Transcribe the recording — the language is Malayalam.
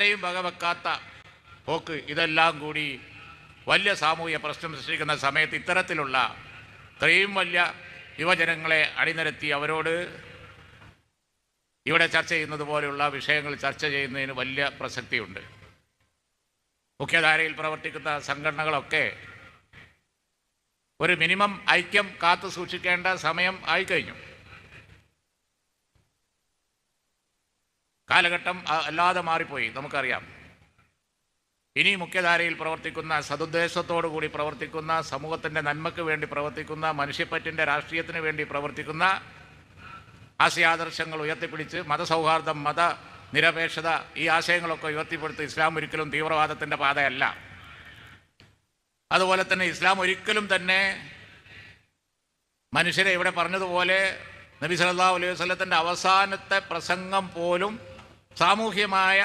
ആരെയും വകവെക്കാത്ത പോക്ക് ഇതെല്ലാം കൂടി വലിയ സാമൂഹ്യ പ്രശ്നം സൃഷ്ടിക്കുന്ന സമയത്ത് ഇത്തരത്തിലുള്ള ഇത്രയും വലിയ യുവജനങ്ങളെ അണിനിരത്തി അവരോട് ഇവിടെ ചർച്ച ചെയ്യുന്നത് പോലെയുള്ള വിഷയങ്ങൾ ചർച്ച ചെയ്യുന്നതിന് വലിയ പ്രസക്തിയുണ്ട്. മുഖ്യധാരയിൽ പ്രവർത്തിക്കുന്ന സംഘടനകളൊക്കെ ഒരു മിനിമം ഐക്യം കാത്തു സൂക്ഷിക്കേണ്ട സമയം ആയിക്കഴിഞ്ഞു. കാലഘട്ടം അല്ലാതെ മാറിപ്പോയി നമുക്കറിയാം. ഇനി മുഖ്യധാരയിൽ പ്രവർത്തിക്കുന്ന സതുദ്ദേശത്തോടു കൂടി പ്രവർത്തിക്കുന്ന സമൂഹത്തിന്റെ നന്മയ്ക്ക് വേണ്ടി പ്രവർത്തിക്കുന്ന മനുഷ്യപ്പറ്റിന്റെ രാഷ്ട്രീയത്തിന് വേണ്ടി പ്രവർത്തിക്കുന്ന ആശയാദർശങ്ങൾ ഉയർത്തിപ്പിടിച്ച് മതസൗഹാർദ്ദം മത നിരപേക്ഷത ഈ ആശയങ്ങളൊക്കെ ഉയർത്തിപ്പെടുത്തി ഇസ്ലാം ഒരിക്കലും തീവ്രവാദത്തിന്റെ പാതയല്ല. അതുപോലെ തന്നെ ഇസ്ലാം ഒരിക്കലും തന്നെ മനുഷ്യരെ ഇവിടെ പറഞ്ഞതുപോലെ നബി സല്ലാ അലൈഹി വസ്ലത്തിന്റെ അവസാനത്തെ പ്രസംഗം പോലും സാമൂഹ്യമായ